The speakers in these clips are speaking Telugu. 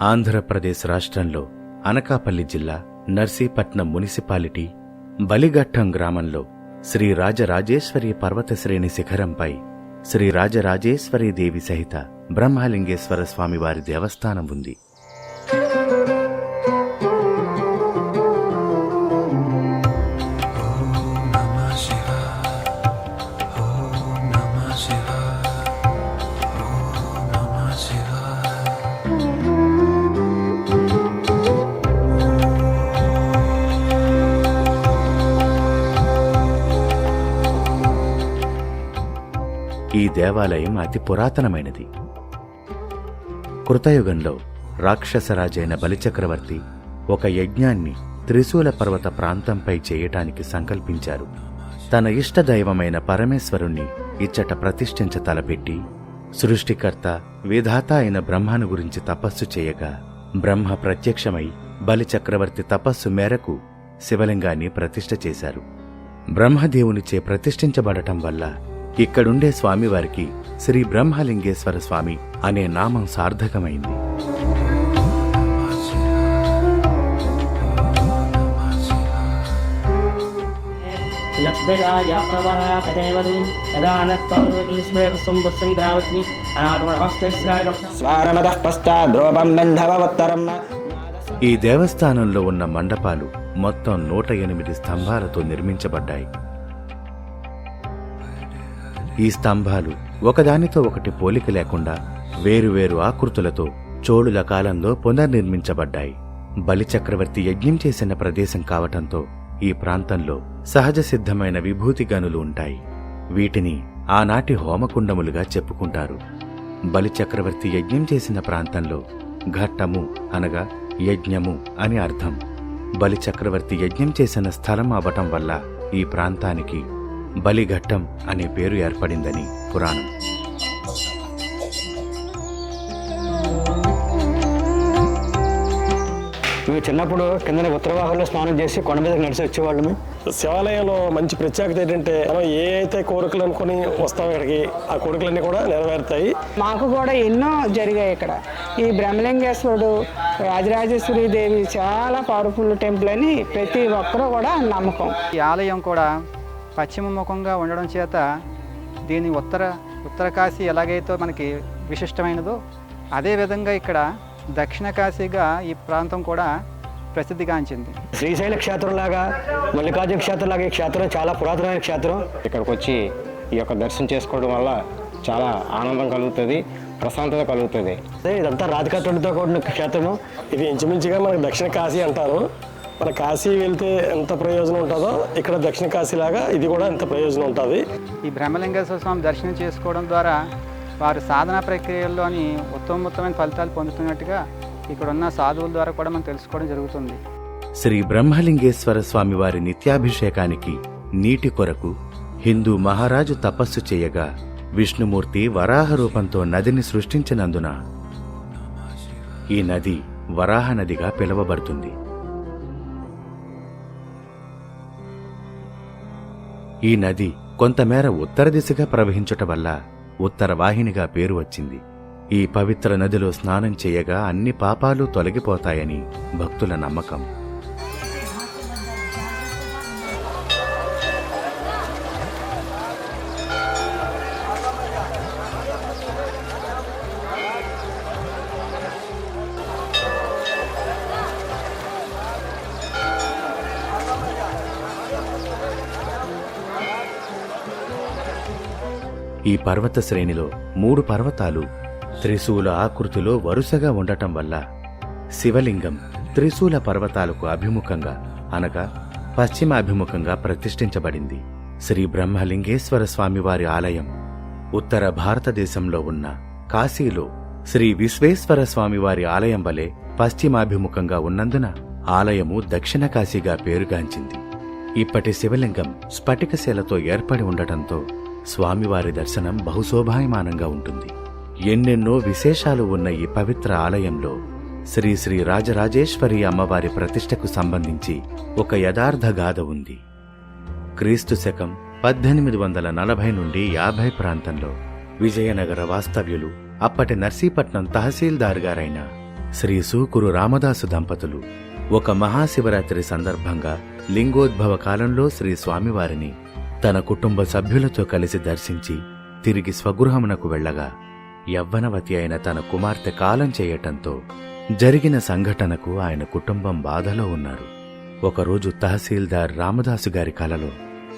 ఆంధ్రప్రదేశ్ రాష్ట్రంలో అనకాపల్లి జిల్లా నర్సీపట్నం మున్సిపాలిటీ బలిఘట్టం గ్రామంలో శ్రీ రాజరాజేశ్వరి పర్వతశ్రేణి శిఖరంపై శ్రీ రాజరాజేశ్వరి దేవి సహిత బ్రహ్మలింగేశ్వర స్వామివారి దేవస్థానం ఉంది. దేవాలయం అతి పురాతనమైనది. కృతయుగంలో రాక్షసరాజైన బలిచక్రవర్తి ఒక యజ్ఞాన్ని త్రిశూల పర్వత ప్రాంతంపై చేయటానికి సంకల్పించారు. తన ఇష్టదైవమైన పరమేశ్వరుణ్ణి ఇచ్చట ప్రతిష్ఠించ తలపెట్టి సృష్టికర్త విధాత అయిన బ్రహ్మను గురించి తపస్సు చేయగా బ్రహ్మ ప్రత్యక్షమై బలిచక్రవర్తి తపస్సు మేరకు శివలింగాన్ని ప్రతిష్ఠ చేశారు. బ్రహ్మదేవునిచే ప్రతిష్ఠించబడటం వల్ల ఇక్కడుండే స్వామివారికి శ్రీ బ్రహ్మలింగేశ్వర స్వామి అనే నామం సార్థకమైంది. పశ్చాద్రోపం ఈ దేవస్థానంలో ఉన్న మండపాలు మొత్తం నూట ఎనిమిది స్తంభాలతో నిర్మించబడ్డాయి. ఈ స్తంభాలు ఒకదానితో ఒకటి పోలిక లేకుండా వేరువేరు ఆకృతులతో చోళుల కాలంలో పునర్నిర్మించబడ్డాయి. బలిచక్రవర్తి యజ్ఞం చేసిన ప్రదేశం కావటంతో ఈ ప్రాంతంలో సహజ సిద్ధమైన విభూతి గనులు ఉంటాయి. వీటిని ఆనాటి హోమకుండములుగా చెప్పుకుంటారు. బలిచక్రవర్తి యజ్ఞం చేసిన ప్రాంతంలో ఘట్టము అనగా యజ్ఞము అని అర్థం. బలిచక్రవర్తి యజ్ఞం చేసిన స్థలం అవటం వల్ల ఈ ప్రాంతానికి బలిఘట్టం అనే పేరు ఏర్పడిందని పురాణం. మేము చిన్నప్పుడు కింద ఉత్తరవాహంలో స్నానం చేసి కొండ మీద నడిచి వచ్చేవాళ్ళము. శివాలయంలో మంచి ప్రత్యేకత ఏంటంటే మనం ఏ అయితే కోరికలు అనుకుని వస్తాం ఇక్కడికి ఆ కోరికలన్నీ కూడా నెరవేరుతాయి. మాకు కూడా ఎన్నో జరిగాయి ఇక్కడ. ఈ బ్రహ్మలింగేశ్వరుడు రాజరాజేశ్వరి దేవి చాలా పవర్ఫుల్ టెంపుల్ అని ప్రతి ఒక్కరూ కూడా నమ్మకం. ఈ ఆలయం కూడా పశ్చిమ ముఖంగా ఉండడం చేత దీని ఉత్తర ఉత్తర కాశీ ఎలాగైతే మనకి విశిష్టమైనదో అదేవిధంగా ఇక్కడ దక్షిణ కాశీగా ఈ ప్రాంతం కూడా ప్రసిద్ధిగాంచింది. శ్రీశైల క్షేత్రం లాగా మల్లికార్జున క్షేత్రం లాగా ఈ క్షేత్రం చాలా పురాతనమైన క్షేత్రం. ఇక్కడికి వచ్చి ఈ యొక్క దర్శనం చేసుకోవడం వల్ల చాలా ఆనందం కలుగుతుంది ప్రశాంతత కలుగుతుంది. అదే ఇదంతా రాధికాతుడితో కూడిన క్షేత్రము. ఇది ఇంచుమించుగా మనకి దక్షిణ కాశీ అంటారు. మన కాశీ వెళ్తే ఎంత ప్రయోజనం ఉంటుందో ఇక్కడ దక్షిణ కాశీ లాగా ఇది కూడా ఎంత ప్రయోజనం ఉంటుంది. ఈ బ్రహ్మలింగేశ్వర స్వామి దర్శనం చేసుకోవడం ద్వారా వారు సాధన ప్రక్రియల్లోని ఉత్తమోత్తమైన ఫలితాలు పొందుతున్నట్టుగా ఇక్కడ ఉన్న సాధువుల ద్వారా కూడా మనం తెలుసుకోవడం జరుగుతుంది. శ్రీ బ్రహ్మలింగేశ్వర స్వామివారి నిత్యాభిషేకానికి నీటి కొరకు హిందూ మహారాజు తపస్సు చేయగా విష్ణుమూర్తి వరాహ రూపంతో నదిని సృష్టించినందున ఈ నది వరాహ నదిగా పిలువబడుతుంది. ఈ నది కొంతమేర ఉత్తర దిశగా ప్రవహించుట వల్ల ఉత్తర వాహినిగా పేరు వచ్చింది. ఈ పవిత్ర నదిలో స్నానం చేయగా అన్ని పాపాలు తొలగిపోతాయని భక్తుల నమ్మకం. ఈ పర్వత శ్రేణిలో మూడు పర్వతాలు త్రిశూల ఆకృతిలో వరుసగా ఉండటం వల్ల శివలింగం త్రిశూల పర్వతాలకు అభిముఖంగా అనగా పశ్చిమాభిముఖంగా ప్రతిష్ఠించబడింది. శ్రీ బ్రహ్మలింగేశ్వర స్వామివారి ఆలయం ఉత్తర భారతదేశంలో ఉన్న కాశీలో శ్రీ విశ్వేశ్వర స్వామివారి ఆలయం వలె పశ్చిమాభిముఖంగా ఉన్నందున ఆలయము దక్షిణ కాశీగా పేరుగాంచింది. ఇప్పటి శివలింగం స్ఫటికశిలతో ఏర్పడి ఉండటంతో స్వామివారి దర్శనం బహుశోభాయమానంగా ఉంటుంది. ఎన్నెన్నో విశేషాలు ఉన్న ఈ పవిత్ర ఆలయంలో శ్రీ శ్రీ రాజరాజేశ్వరి అమ్మవారి ప్రతిష్టకు సంబంధించి ఒక యథార్థ గాథ ఉంది. క్రీస్తు శకం పద్దెనిమిది వందల నలభై నుండి యాభై ప్రాంతంలో విజయనగర వాస్తవ్యులు అప్పటి నర్సీపట్నం తహసీల్దార్ గారైన శ్రీ సూకురు రామదాసు దంపతులు ఒక మహాశివరాత్రి సందర్భంగా లింగోద్భవ కాలంలో శ్రీ స్వామివారిని తన కుటుంబ సభ్యులతో కలిసి దర్శించి తిరిగి స్వగృహమునకు వెళ్ళగా యవ్వనవతి అయిన తన కుమార్తె కాలం చేయటంతో జరిగిన సంఘటనకు ఆయన కుటుంబం బాధలో ఉన్నారు. ఒకరోజు తహసీల్దార్ రామదాసు గారి కలలో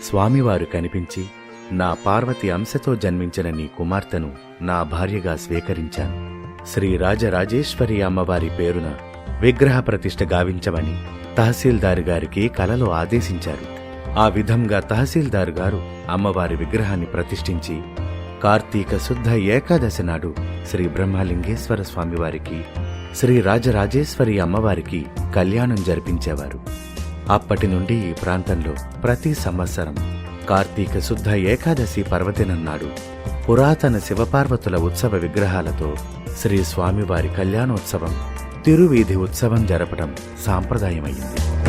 స్వామివారు కనిపించి నా పార్వతి అంశతో జన్మించిన నీ కుమార్తెను నా భార్యగా స్వీకరించాను. శ్రీ రాజరాజేశ్వరి అమ్మవారి పేరున విగ్రహ ప్రతిష్ఠ గావించమని తహసీల్దారు గారికి కలలో ఆదేశించారు. ఆ విధంగా తహసీల్దార్ గారు అమ్మవారి విగ్రహాన్ని ప్రతిష్ఠించి కార్తీక శుద్ధ ఏకాదశి నాడు శ్రీ బ్రహ్మలింగేశ్వర స్వామివారికి శ్రీ రాజరాజేశ్వరి అమ్మవారికి కళ్యాణం జరిపించేవారు. అప్పటి నుండి ఈ ప్రాంతంలో ప్రతి సంవత్సరం కార్తీక శుద్ధ ఏకాదశి పర్వదినం నాడు పురాతన శివపార్వతుల ఉత్సవ విగ్రహాలతో శ్రీ స్వామివారి కళ్యాణోత్సవం తిరువీధి ఉత్సవం జరపడం సాంప్రదాయమైంది.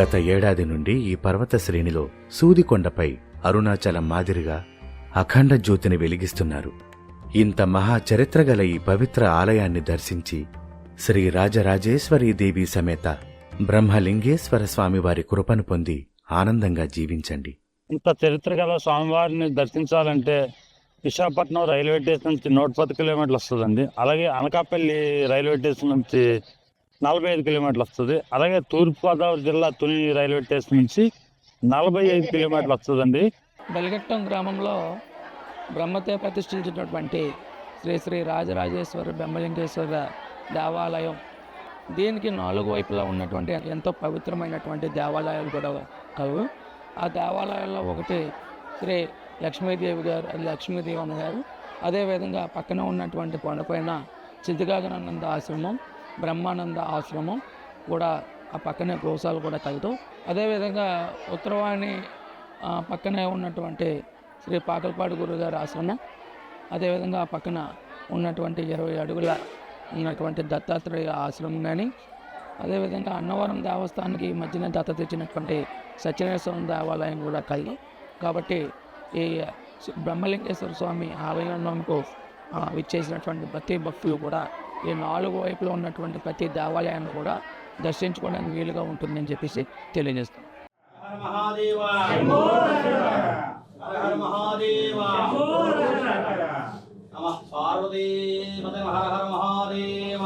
గత ఏడాది నుండి ఈ పర్వత శ్రేణిలో సూదికొండపై అరుణాచలం మాదిరిగా అఖండ జ్యోతిని వెలిగిస్తున్నారు. ఇంత మహా చరిత్ర గల ఈ పవిత్ర ఆలయాన్ని దర్శించి శ్రీ రాజరాజేశ్వరీ దేవి సమేత బ్రహ్మలింగేశ్వర స్వామివారి కృపను పొంది ఆనందంగా జీవించండి. ఇంత చరిత్ర గల స్వామివారిని దర్శించాలంటే విశాఖపట్నం రైల్వే స్టేషన్ నుంచి నూట పది కిలోమీటర్లు వస్తుందండి. అలాగే అనకాపల్లి రైల్వే స్టేషన్ నుంచి నలభై ఐదు కిలోమీటర్లు వస్తుంది. అలాగే తూర్పుగోదావరి జిల్లా తుని రైల్వే స్టేషన్ నుంచి నలభై ఐదు కిలోమీటర్లు వస్తుందండి. బెలగట్టం గ్రామంలో బ్రహ్మతే ప్రతిష్ఠించినటువంటి శ్రీ శ్రీ రాజరాజేశ్వర బ్రహ్మలింగేశ్వర దేవాలయం. దీనికి నాలుగు వైపులా ఉన్నటువంటి ఎంతో పవిత్రమైనటువంటి దేవాలయాలు కూడా కలవు ఆ దేవాలయాల్లో ఒకటి శ్రీ లక్ష్మీదేవి గారు లక్ష్మీదేవి అన్న గారు. అదేవిధంగా పక్కన ఉన్నటువంటి కొండపైన చిద్దిగాగనానంద ఆశ్రమం బ్రహ్మానంద ఆశ్రమం కూడా ఆ పక్కనే గోసాలు కూడా కలదు. అదేవిధంగా ఉత్తరవాణి పక్కనే ఉన్నటువంటి శ్రీ పాకలపాడు గురుగారి ఆశ్రమం అదేవిధంగా ఆ పక్కన ఉన్నటువంటి ఇరవై అడుగుల ఉన్నటువంటి దత్తాత్రేయ ఆశ్రమం కానీ అదేవిధంగా అన్నవరం దేవస్థానానికి ఈ మధ్యన దత్తత తెచ్చినటువంటి సత్యనేశ్వరం దేవాలయం కూడా కలిగి కాబట్టి ఈ బ్రహ్మలింగేశ్వర స్వామి ఆలయంలోకి విచ్చేసినటువంటి ప్రతి భక్తులు కూడా ఈ నాలుగు వైపులో ఉన్నటువంటి ప్రతి దేవాలయాన్ని కూడా దర్శించుకోవడానికి వీలుగా ఉంటుందని చెప్పేసి తెలియజేస్తాం. పార్వతీ హర హర మహాదేవ!